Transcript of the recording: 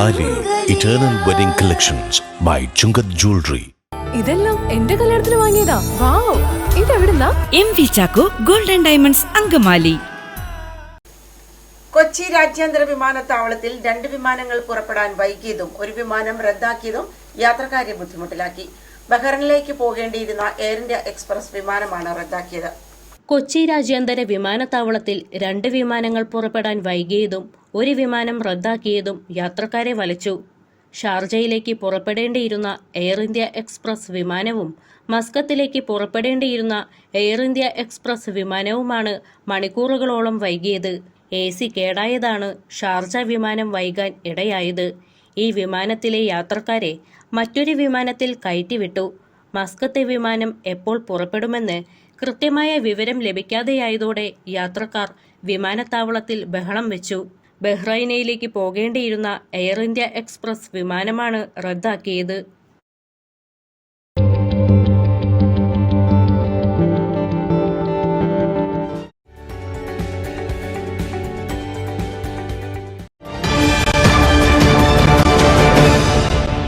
Thali eternal wedding collections by Chungath jewellery ഇതെല്ലാം എന്റെ കല്യാണത്തിന് വാങ്ങിയതാ. Wow ഇതെവിടുന്നാ? M V Chacko golden diamonds Angamaly. Kochi രാജ്യാന്തര വിമാനത്താവളത്തിൽ രണ്ട് വിമാനങ്ങൾ പുറപ്പെടാൻ വൈകിയതും ഒരു വിമാനം റദ്ദാക്കിയതും യാത്രക്കാരെ ബുദ്ധിമുട്ടിലാക്കി. ബഹ്റിനിലേക്ക് പോകേണ്ടിയിരുന്ന എയർ ഇന്ത്യ എക്സ്പ്രസ് വിമാനമാണ് റദ്ദാക്കിയത്. കൊച്ചി രാജ്യാന്തര വിമാനത്താവളത്തിൽ രണ്ട് വിമാനങ്ങൾ പുറപ്പെടാൻ വൈകിയതും ഒരു വിമാനം റദ്ദാക്കിയതും യാത്രക്കാരെ വലച്ചു. ഷാർജയിലേക്ക് പുറപ്പെടേണ്ടിയിരുന്ന എയർ ഇന്ത്യ എക്സ്പ്രസ് വിമാനവും മസ്കത്തിലേക്ക് പുറപ്പെടേണ്ടിയിരുന്ന എയർ ഇന്ത്യ എക്സ്പ്രസ് വിമാനവുമാണ് മണിക്കൂറുകളോളം വൈകിയത്. എ സി കേടായതാണ് ഷാർജ വിമാനം വൈകാൻ ഇടയായത്. ഈ വിമാനത്തിലെ യാത്രക്കാരെ മറ്റൊരു വിമാനത്തിൽ കയറ്റിവിട്ടു. മസ്കത്തെ വിമാനം എപ്പോൾ പുറപ്പെടുമെന്ന് കൃത്യമായ വിവരം ലഭിക്കാതെയായതോടെ യാത്രക്കാർ വിമാനത്താവളത്തിൽ ബഹളം വെച്ചു. ബഹ്റൈനയിലേക്ക് പോകേണ്ടിയിരുന്ന എയർ ഇന്ത്യ എക്സ്പ്രസ് വിമാനമാണ് റദ്ദാക്കിയത്.